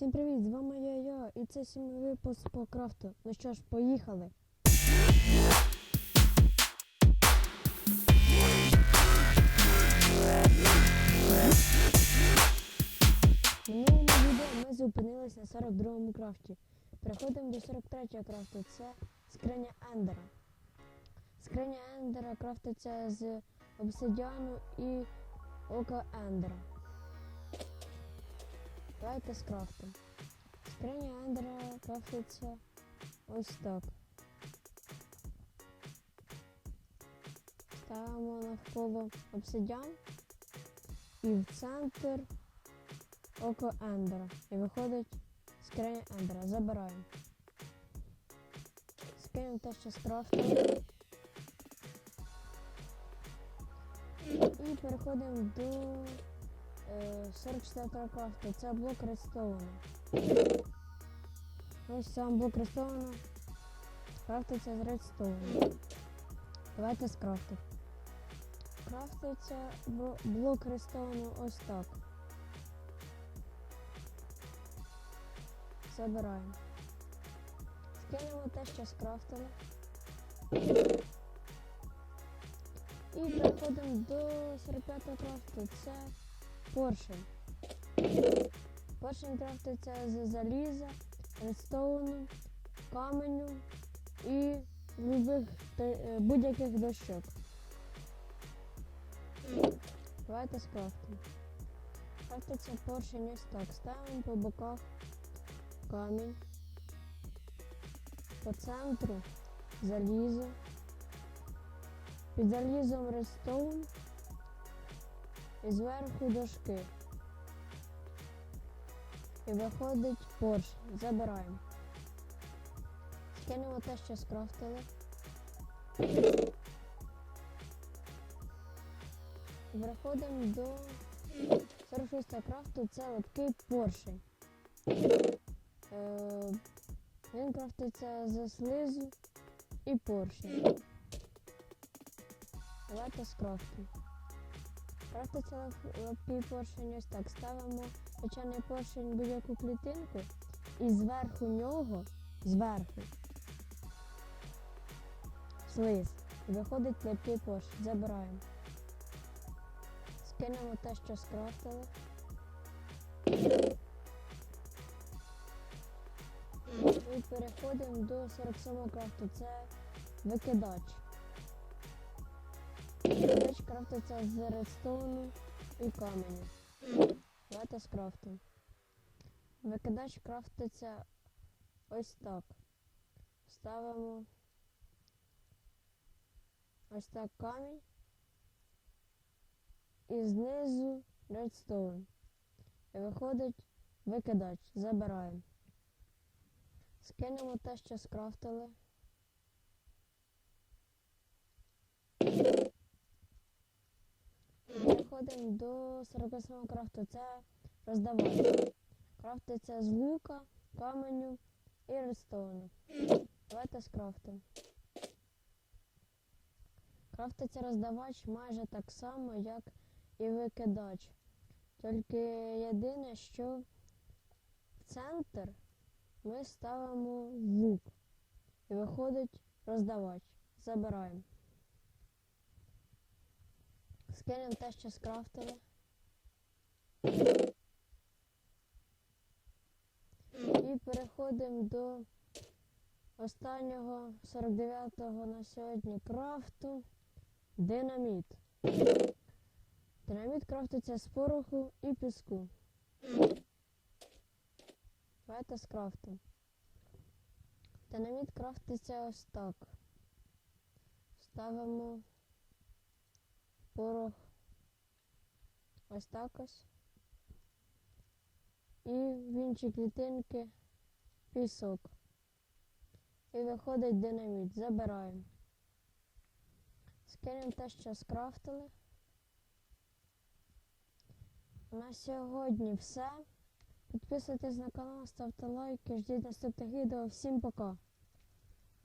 Всім привіт! З вами я, я і це сьомий випуск по крафту. Ну що ж, поїхали. Минулому відео ми зупинились на 42-му крафті. Переходимо до 43-го крафту. Це скриня Ендера. Скриня Ендера крафтиться з обсидіану і ока Ендера. Давайте скрафтимо. Скриня Ендера крафтиться ось так. Ставимо навколо обсидіан і в центр око Ендера. І виходить скриня Ендера. Забираємо. Скинемо те, що скрафтили. І переходимо до 44 крафту. Це блок редстоуну. Ось сам блок редстоуну крафтиться з редстоуну. Давайте скрафтимо. Крафтиться блок редстоуну ось так. Забираємо. Скинемо те, що скрафтили. І переходимо до 45-го крафту. Це поршень. Поршень крафтиться з заліза, редстоуну, каменю і любих е, будь-яких дощок. Давайте скрафтимо. Крафтиться поршень ось так. Ставимо по боках камінь, по центру залізо. Під залізом редстоун і зверху дошки. І виходить поршень. Забираємо. Скинемо те, що скрафтили. Переходимо до 46 крафту, це легкий поршень. Е, він крафтиться з слизу і поршень. Давайте скрафтимо. Лап- лапкий поршень ось так. Ставимо звичайний поршень будь-яку клітинку і зверху нього, зверху, слиз. Виходить лапкий поршень. Забираємо. Скинемо те, що скрафтили. І переходимо до 47 крафту. Це викидач. Крафтиться з редстоуну і каменю. Давайте скрафтимо. Викидач крафтиться ось так. Ставимо ось так камінь. І знизу редстоун. І виходить викидач. Забираємо. Скинемо те, що скрафтили. Переходимо до 47 крафту. Це роздавач. Крафтиться з лука, каменю і редстоуну. Давайте скрафтимо. Крафтиться роздавач майже так само, як і викидач. Тільки єдине, що в центр ми ставимо лук. І виходить роздавач. Забираємо. Скинемо те, що скрафтили. І переходимо до останнього 49-го на сьогодні крафту. Динаміт. Динаміт крафтиться з пороху і піску. Давайте скрафтимо. Динаміт крафтиться ось так. Ставимо ось так ось. І в інші клітинки пісок. І виходить динаміт. Забираємо. Скинемо те, що скрафтили. На сьогодні все. Підписуйтесь на канал, ставте лайки, ждіть наступних відео. Всім пока!